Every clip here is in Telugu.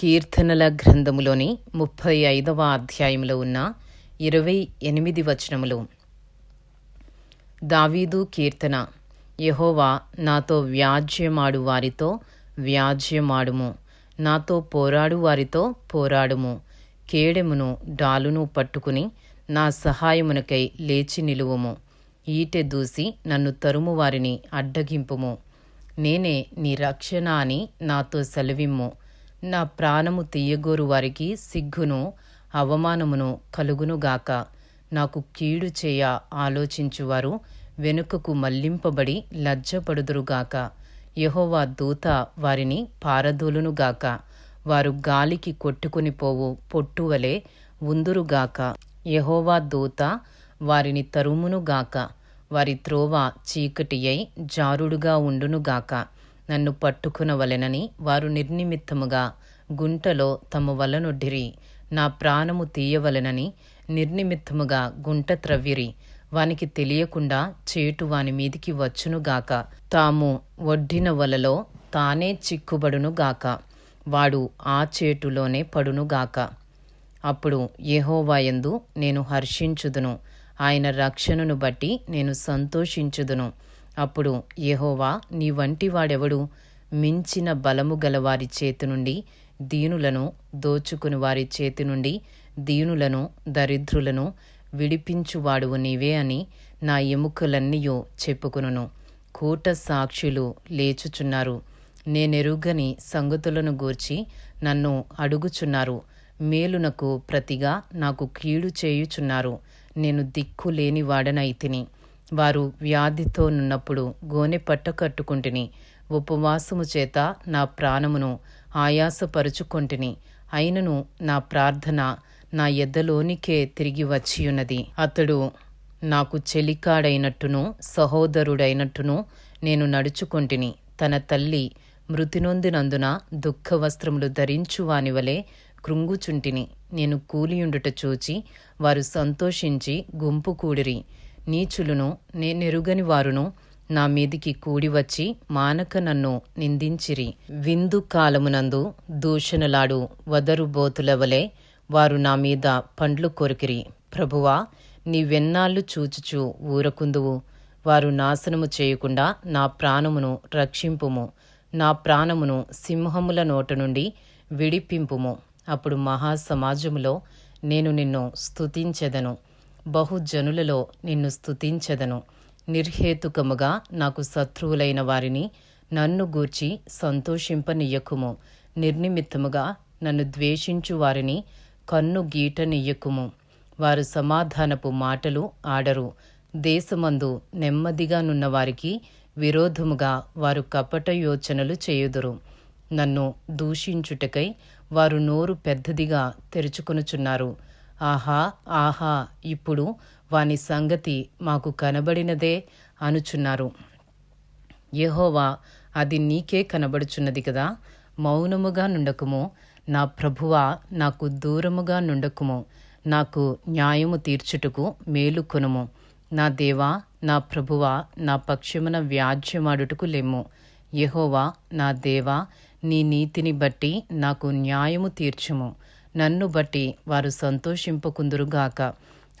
కీర్తనల గ్రంథములోని ముప్పై ఐదవ అధ్యాయంలో ఉన్న ఇరవై ఎనిమిది వచనములు. దావీదు కీర్తన యహోవా నాతో వ్యాజ్యమాడు వారితో వ్యాజ్యమాడుము. నాతో పోరాడు వారితో పోరాడుము. కేడెమును డాలును పట్టుకుని నా సహాయమునకై లేచి నిలువుము. ఈటె దూసి నన్ను తరుము వారిని అడ్డగింపుము. నేనే నీ రక్షణ అని నాతో సెలవిమ్ము. నా ప్రాణము తీయగోరు వారికి సిగ్గును అవమానమును కలుగునుగాక నాకు కీడు చేయ ఆలోచించువారు వెనుకకు మళ్ళింపబడి లజ్జపడుదురుగాక యహోవా దూత వారిని పారదోలునుగాక వారు గాలికి కొట్టుకుని పోవు పొట్టువలే ఉందురుగాక యహోవా దూత వారిని తరుమునుగాక వారి త్రోవ చీకటి అయి జారుడుగా ఉండునుగాక నన్ను పట్టుకునవలెనని వారు నిర్నిమిత్తముగా గుంటలో తమ వలనొడ్డిరి. నా ప్రాణము తీయవలెనని నిర్నిమిత్తముగా గుంట త్రవ్విరి. వానికి తెలియకుండా చేటు వాని మీదికి వచ్చునుగాక తాము వడ్డిన వలలో తానే చిక్కుబడునుగాక వాడు ఆ చేటులోనే పడునుగాక అప్పుడు యహోవాయందు నేను హర్షించుదును. ఆయన రక్షణను బట్టి నేను సంతోషించుదును. అప్పుడు యెహోవా నీ వంటి వాడెవడు? మించిన బలము గలవారి చేతి నుండి దీనులను దోచుకుని వారి చేతి నుండి దీనులను దరిద్రులను విడిపించువాడువు నీవే అని నా ఎముకలన్నీయో చెప్పుకును కూట సాక్షులు లేచుచున్నారు. నేనెరుగని సంగతులను గూర్చి నన్ను అడుగుచున్నారు. మేలునకు ప్రతిగా నాకు కీడు చేయుచున్నారు. నేను దిక్కు లేని వాడనైతిని వారు వ్యాధితో నున్నప్పుడు గోనె పట్ట కట్టుకుంటుని ఉపవాసము చేత నా ప్రాణమును ఆయాసపరుచుకొంటిని అయినను నా ప్రార్థన నా ఎద్దలోనికే తిరిగి వచ్చియున్నది. అతడు నాకు చెలికాడైనట్టును సహోదరుడైనట్టును నేను నడుచుకొంటిని. తన తల్లి మృతినొందినందున దుఃఖ వస్త్రములు ధరించు కృంగుచుంటిని. నేను కూలియుండుట చూచి వారు సంతోషించి గుంపు కూడిరి. నీచులును నేనెరుగని వారును నా మీదికి కూడివచ్చి మానక నన్ను నిందించిరి. విందు కాలమునందు దూషణలాడు వదరు బోతుల వలె వారు నా మీద పండ్లు కొరికిరి. ప్రభువా నీవెన్నాళ్ళు చూచుచు ఊరకుందువు. వారు నాశనము చేయకుండా నా ప్రాణమును రక్షింపుము. నా ప్రాణమును సింహముల నోట నుండి విడిపింపుము. అప్పుడు మహాసమాజములో నేను నిన్ను స్తుతించెదను. బహుజనులలో నిన్ను స్తుతించెదను. నిర్హేతుకముగా నాకు శత్రువులైన వారిని నన్ను గూర్చి సంతోషింపనీయకుము. నిర్నిమిత్తముగా నన్ను ద్వేషించు వారిని కన్ను గీటనియ్యకుము వారు సమాధానపు మాటలు ఆడరు. దేశమందు నెమ్మదిగా నున్న వారికి విరోధముగా వారు కపట యోచనలు చేయుదురు. నన్ను దూషించుటకై వారు నోరు పెద్దదిగా తెరుచుకొనుచున్నారు. ఆహా ఆహా ఇప్పుడు వాని సంగతి మాకు కనబడినదే అనుచున్నారు. యహోవా అది నీకే కనబడుచున్నది కదా? మౌనముగా నుండకుము. నా ప్రభువా నాకు దూరముగా నుండకుము. నాకు న్యాయము తీర్చుటకు మేలుకొనుము నా దేవా నా ప్రభువా నా పక్షమున వ్యాజ్యమాడుటకు లెమ్ము. యహోవా నా దేవా నీ నీతిని బట్టి నాకు న్యాయము తీర్చుము. నన్ను బట్టి వారు సంతోషింపకుందురుగాక.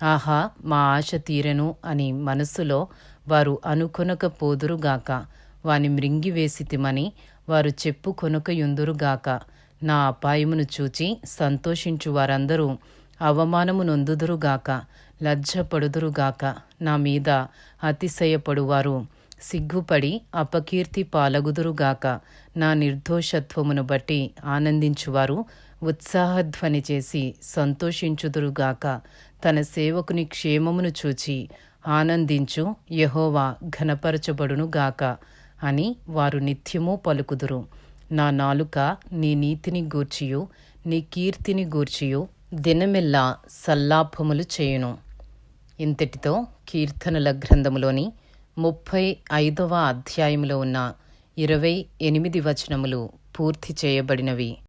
ఆహా మా ఆశ తీరెను అని మనస్సులో వారు అనుకొనకపోదురుగాక. వాని మృంగివేసితిమని వారు చెప్పుకొనకయుందురుగాక. నా అపాయమును చూచి సంతోషించు వారందరూ అవమానము నొందుదురుగాక. లజ్జపడుదురుగాక. నా మీద అతిశయపడువారు సిగ్గుపడి అపకీర్తి పాలగుదురుగాక. నా నిర్దోషత్వమును బట్టి ఆనందించువారు ఉత్సాహధ్వని చేసి సంతోషించుదురుగాక తన సేవకుని క్షేమమును చూచి ఆనందించు యహోవా ఘనపరచబడునుగాక అని వారు నిత్యము పలుకుదురు. నా నాలుక నీ నీతిని గూర్చియు నీ కీర్తిని గూర్చియు దినమెల్లా సల్లాపములు చేయును. ఇంతటితో కీర్తనల గ్రంథములోని ముప్పై ఐదవ అధ్యాయంలో ఉన్న ఇరవై ఎనిమిది వచనములు పూర్తి చేయబడినవి.